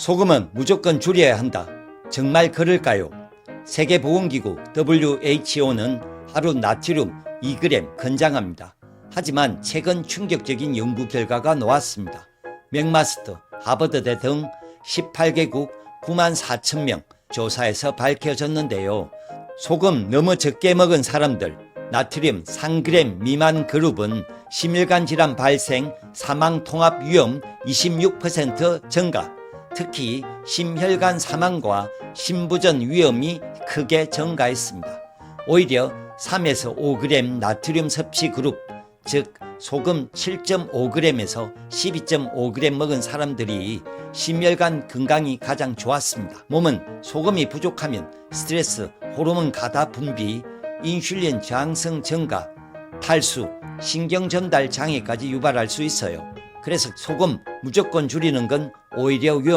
소금은 무조건 줄여야 한다. 정말 그럴까요? 세계보건기구 WHO는 하루 나트륨 2g 권장합니다. 하지만 최근 충격적인 연구 결과가 나왔습니다. 맥마스터, 하버드대 등 18개국 9만 4천 명 조사에서 밝혀졌는데요. 소금 너무 적게 먹은 사람들, 나트륨 3g 미만 그룹은 심혈관 질환 발생, 사망 통합 위험 26% 증가, 특히 심혈관 사망과 심부전 위험이 크게 증가했습니다. 오히려 3에서 5g 나트륨 섭취 그룹, 즉 소금 7.5g에서 12.5g 먹은 사람들이 심혈관 건강이 가장 좋았습니다. 몸은 소금이 부족하면 스트레스, 호르몬 가다 분비, 인슐린 저항성 증가, 탈수, 신경 전달 장애까지 유발할 수 있어요. 그래서 소금 무조건 줄이는 건 오히려 위험.